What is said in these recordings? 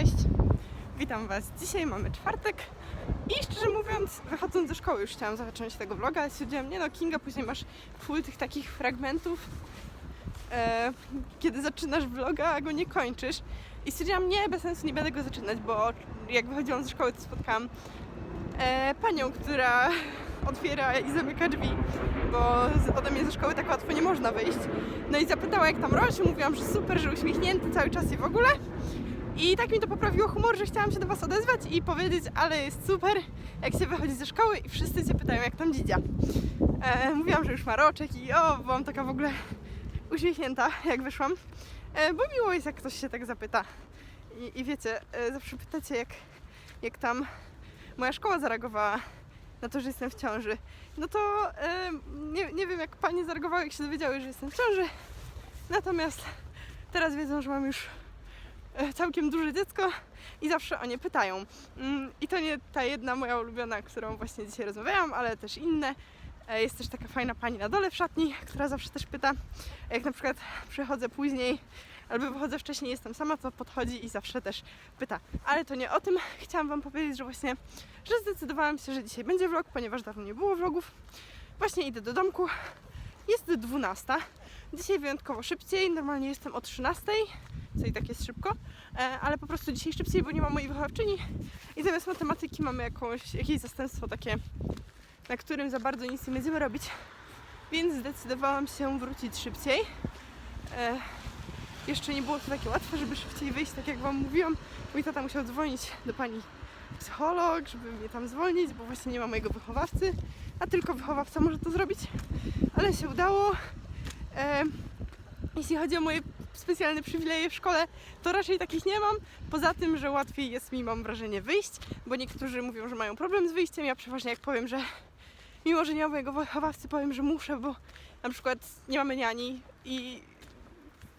Cześć, witam Was. Dzisiaj mamy czwartek i szczerze mówiąc, wychodząc ze szkoły już chciałam zacząć tego vloga, ale stwierdziłam, nie no Kinga, później masz full tych takich fragmentów, e, kiedy zaczynasz vloga, a go nie kończysz. I stwierdziłam, nie, bez sensu nie będę go zaczynać, bo jak wychodziłam ze szkoły, to spotkałam e, panią, która otwiera i zamyka drzwi, bo ode mnie ze szkoły tak łatwo nie można wyjść. No i zapytała, jak tam Roś, mówiłam, że super, że uśmiechnięty cały czas i w ogóle. I tak mi to poprawiło humor, że chciałam się do Was odezwać i powiedzieć, ale jest super, jak się wychodzi ze szkoły i wszyscy się pytają, jak tam dzidzia. E, mówiłam, że już ma roczek i o, byłam taka w ogóle uśmiechnięta, jak wyszłam. E, bo miło jest, jak ktoś się tak zapyta. I, i wiecie, e, zawsze pytacie, jak, jak tam moja szkoła zareagowała na to, że jestem w ciąży. No to e, nie, nie wiem, jak Panie zareagowały, jak się dowiedziały, że jestem w ciąży. Natomiast teraz wiedzą, że mam już całkiem duże dziecko i zawsze o nie pytają. Mm, I to nie ta jedna moja ulubiona, którą właśnie dzisiaj rozmawiałam, ale też inne. E, Jest też taka fajna pani na dole w szatni, która zawsze też pyta. Jak na przykład przychodzę później albo wychodzę wcześniej, jestem sama, to podchodzi i zawsze też pyta. Ale to nie o tym. Chciałam Wam powiedzieć, że właśnie, że zdecydowałam się, że dzisiaj będzie vlog, ponieważ dawno nie było vlogów. Właśnie idę do domku. Jest 12. Dzisiaj wyjątkowo szybciej. Normalnie jestem o 13, co i tak jest szybko, e, ale po prostu dzisiaj szybciej, bo nie ma mojej wychowawczyni i zamiast matematyki mamy jakąś, jakieś zastępstwo takie, na którym za bardzo nic nie będziemy robić. Więc zdecydowałam się wrócić szybciej. E, jeszcze nie było to takie łatwe, żeby szybciej wyjść, tak jak Wam mówiłam. Mój tata musiał dzwonić do pani psycholog, żeby mnie tam zwolnić, bo właśnie nie ma mojego wychowawcy, a tylko wychowawca może to zrobić. Ale się udało. E, jeśli chodzi o moje specjalne przywileje w szkole, to raczej takich nie mam. Poza tym, że łatwiej jest mi, mam wrażenie, wyjść, bo niektórzy mówią, że mają problem z wyjściem. Ja przeważnie jak powiem, że mimo, że nie mam mojego wychowawcy, powiem, że muszę, bo na przykład nie mamy niani i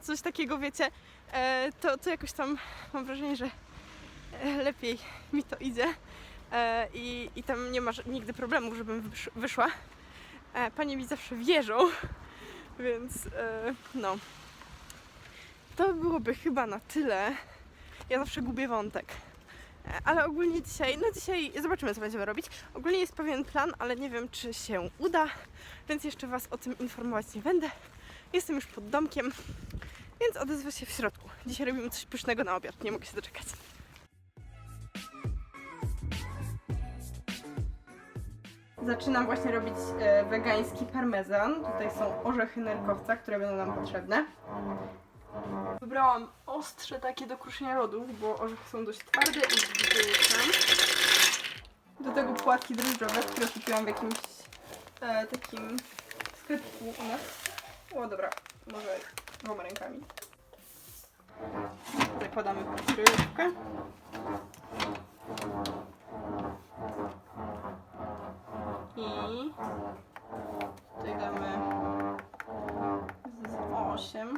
coś takiego, wiecie, e, to, to jakoś tam mam wrażenie, że e, lepiej mi to idzie e, i, i tam nie ma nigdy problemu, żebym wysz- wyszła. E, Panie mi zawsze wierzą, więc e, no. To byłoby chyba na tyle. Ja zawsze gubię wątek. E, Ale ogólnie dzisiaj, no dzisiaj zobaczymy co będziemy robić. Ogólnie jest pewien plan, ale nie wiem czy się uda, więc jeszcze Was o tym informować nie będę. Jestem już pod domkiem, więc odezwę się w środku. Dzisiaj robimy coś pysznego na obiad, nie mogę się doczekać. Zaczynam właśnie robić e, wegański parmezan. Tutaj są orzechy nerkowca, które będą nam potrzebne. Wybrałam ostrze takie do kruszenia lodów, bo orzechy są dość twarde i wyjecham. Do tego płatki drożdżowe, które kupiłam w jakimś e, takim sklepku u nas. O dobra, może dwoma rękami. Zakładamy kryjówkę. Tutaj damy z 8.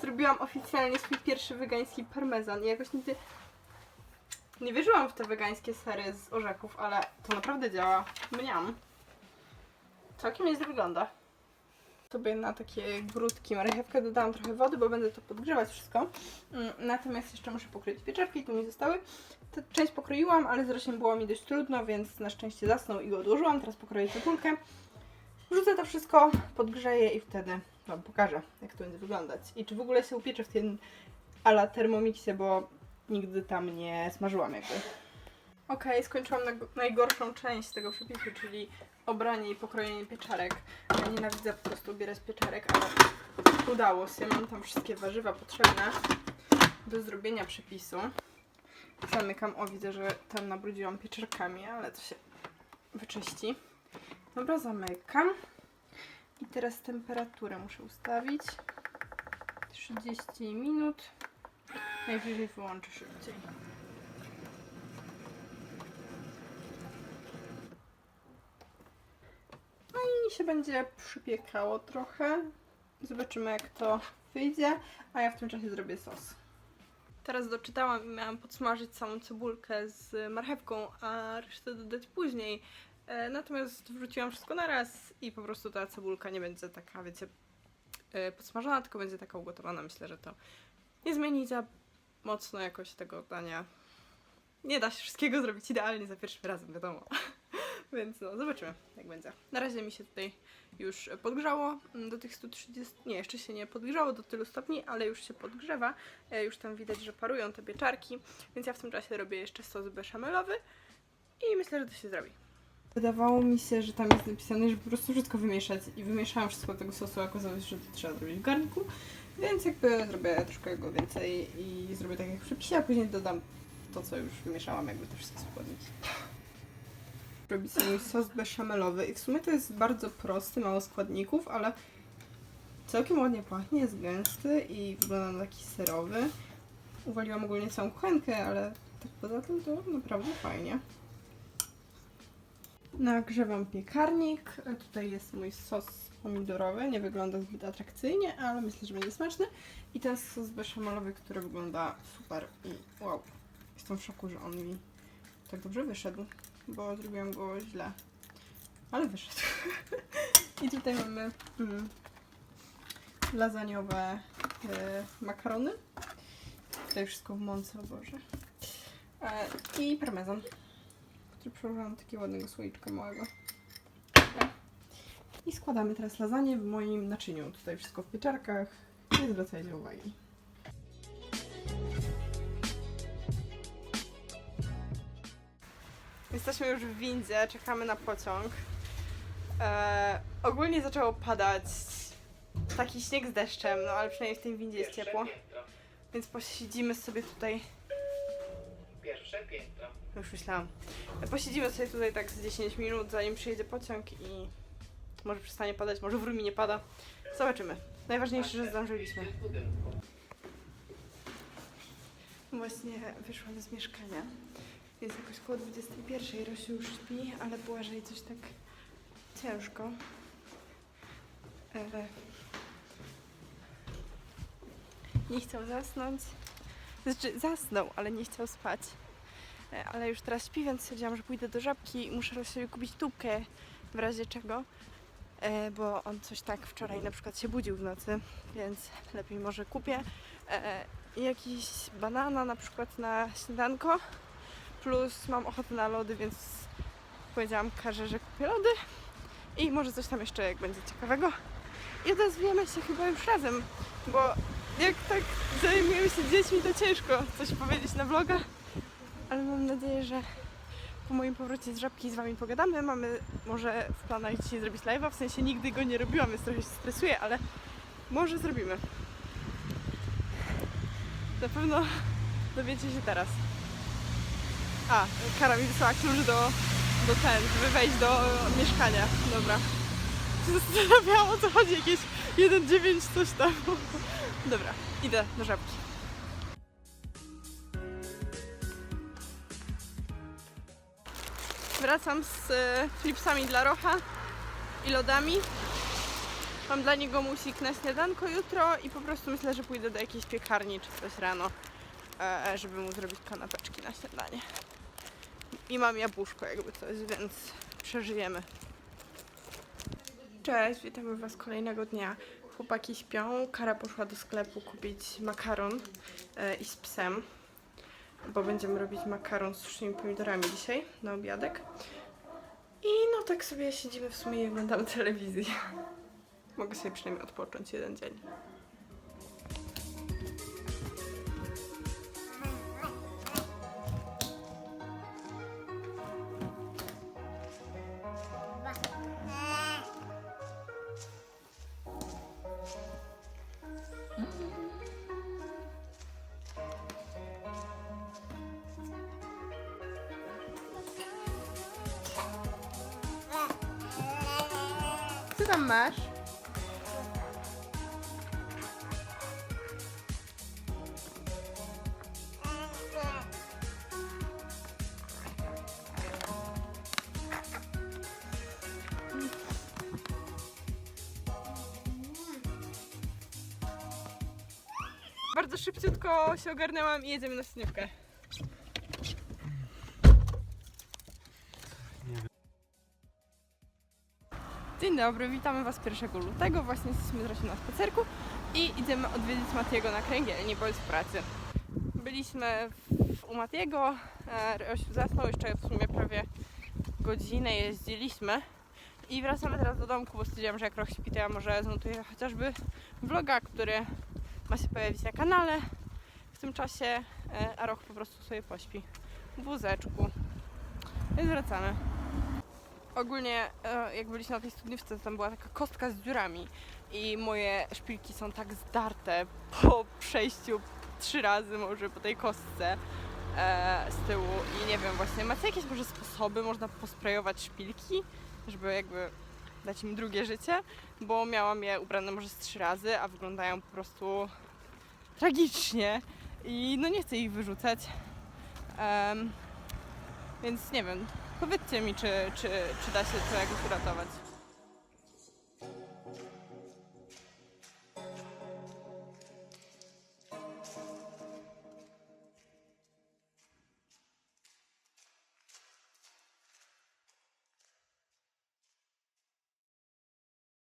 Zrobiłam oficjalnie swój pierwszy wegański parmezan i jakoś nigdy nie wierzyłam w te wegańskie sery z orzechów, ale to naprawdę działa. Mniam. Całkiem nieźle wygląda. Sobie na takie grudki marchewkę dodałam trochę wody, bo będę to podgrzewać wszystko. Mm, Natomiast jeszcze muszę pokroić pieczarki, tu mi zostały. Tę część pokroiłam, ale z Rosiem było mi dość trudno, więc na szczęście zasnął i go odłożyłam. Teraz pokroję cebulkę. Wrzucę to wszystko, podgrzeję i wtedy Wam pokażę, jak to będzie wyglądać. I czy w ogóle się upiecze w tym ala Thermomixie, bo nigdy tam nie smażyłam jakby. Okej, skończyłam najgorszą część tego przepisu, czyli obranie i pokrojenie pieczarek. Ja nienawidzę po prostu ubierać pieczarek, ale udało się. Mam tam wszystkie warzywa potrzebne do zrobienia przepisu. Zamykam. O, widzę, że tam nabrudziłam pieczarkami, ale to się wyczyści. Dobra, zamykam. I teraz temperaturę muszę ustawić. 30 minut. Najwyżej wyłączę szybciej. No i się będzie przypiekało trochę. Zobaczymy jak to wyjdzie, a ja w tym czasie zrobię sos. Teraz doczytałam i miałam podsmażyć całą cebulkę z marchewką, a resztę dodać później. E, natomiast wrzuciłam wszystko na raz i po prostu ta cebulka nie będzie taka, wiecie, e, podsmażona, tylko będzie taka ugotowana. Myślę, że to nie zmieni za mocno jakoś tego dania. Nie da się wszystkiego zrobić idealnie za pierwszym razem, wiadomo. Więc no, zobaczymy, jak będzie. Na razie mi się tutaj już podgrzało mm, do tych 130. Nie, jeszcze się nie podgrzało do tylu stopni, ale już się podgrzewa. E, Już tam widać, że parują te pieczarki, więc ja w tym czasie robię jeszcze sos beszamelowy i myślę, że to się zrobi. Wydawało mi się, że tam jest napisane, że po prostu wszystko wymieszać i wymieszałam wszystko tego sosu, a okazało się, że to trzeba zrobić w garnku, więc jakby zrobię troszkę go więcej i zrobię tak jak przepisie, a później dodam to, co już wymieszałam, jakby te wszystkie składniki. Robi sobie sos beszamelowy i w sumie to jest bardzo prosty, mało składników, ale całkiem ładnie pachnie, jest gęsty i wygląda na taki serowy. Uwaliłam ogólnie całą kuchenkę, ale tak poza tym to naprawdę fajnie. Nagrzewam piekarnik. Tutaj jest mój sos pomidorowy. Nie wygląda zbyt atrakcyjnie, ale myślę, że będzie smaczny. I ten sos beszamelowy, który wygląda super i wow. Jestem w szoku, że on mi tak dobrze wyszedł, bo zrobiłam go źle. Ale wyszedł. I tutaj mamy mm, lasagnowe e, makarony. Tutaj wszystko w mące, o Boże. E, I parmezan który przełożyłam takiego ładnego słoiczka małego. I składamy teraz lasagne w moim naczyniu. Tutaj wszystko w pieczarkach. Nie zwracajcie uwagi. Jesteśmy już w windzie, czekamy na pociąg. E, ogólnie zaczęło padać taki śnieg z deszczem, no ale przynajmniej w tym windzie jest ciepło. Więc posiedzimy sobie tutaj. Już myślałam. Posiedzimy sobie tutaj tak z 10 minut, zanim przyjedzie pociąg i może przestanie padać, może w Rumi nie pada. Zobaczymy. Najważniejsze, że zdążyliśmy. Właśnie wyszłam z mieszkania. Jest jakoś koło 21. Rosiu już śpi, ale Błażej coś tak ciężko. E... Nie chciał zasnąć. Znaczy zasnął, ale nie chciał spać. Ale już teraz śpi, więc stwierdziłam, że pójdę do żabki i muszę sobie kupić tubkę w razie czego. E, Bo on coś tak wczoraj na przykład się budził w nocy, więc lepiej może kupię. E, jakiś banana na przykład na śniadanko. Plus mam ochotę na lody, więc powiedziałam Karze, że kupię lody. I może coś tam jeszcze, jak będzie ciekawego. I odezwiemy się chyba już razem, bo jak tak zajmujemy się dziećmi, to ciężko coś powiedzieć na vloga. Ale mam nadzieję, że po moim powrocie z żabki z wami pogadamy. Mamy może w planach dzisiaj zrobić live'a, w sensie nigdy go nie robiłam, więc trochę się stresuję, ale może zrobimy. Na pewno dowiecie się teraz. A, Kara mi wysłała klucz do, do ten, żeby wejść do mieszkania. Dobra. Się Zastanawiałam o co chodzi, jakieś 1,9 coś tam. Dobra, idę do żabki. Wracam z e, flipsami dla Rocha i lodami. Mam dla niego musik na śniadanko jutro i po prostu myślę, że pójdę do jakiejś piekarni czy coś rano, e, żeby mu zrobić kanapeczki na śniadanie. I mam jabłuszko jakby coś, więc przeżyjemy. Cześć, witamy Was kolejnego dnia. Chłopaki śpią, Kara poszła do sklepu kupić makaron e, i z psem, bo będziemy robić makaron z suszymi pomidorami dzisiaj na obiadek. I no tak sobie siedzimy w sumie i oglądamy telewizję. Mogę sobie przynajmniej odpocząć jeden dzień. Co tam masz? Bardzo szybciutko się ogarnęłam i jedziemy na śniewkę. Dzień dobry, witamy Was 1 lutego. Właśnie jesteśmy zresztą na spacerku i idziemy odwiedzić Matiego na kręgielni, bo jest w pracy. Byliśmy w, u Matiego, e, Ryosiu zasnął, jeszcze w sumie prawie godzinę jeździliśmy i wracamy teraz do domku, bo stwierdziłam, że jak Roch śpi, to ja może zmontuję chociażby vloga, który ma się pojawić na kanale w tym czasie, e, a Roch po prostu sobie pośpi w wózeczku. Więc wracamy. Ogólnie e, jak byliśmy na tej studniówce, to tam była taka kostka z dziurami i moje szpilki są tak zdarte po przejściu trzy razy może po tej kostce e, z tyłu i nie wiem właśnie, macie jakieś może sposoby, można posprejować szpilki, żeby jakby dać im drugie życie, bo miałam je ubrane może z trzy razy, a wyglądają po prostu tragicznie i no nie chcę ich wyrzucać. Em, więc nie wiem, powiedzcie mi, czy, czy, czy da się to jakoś uratować.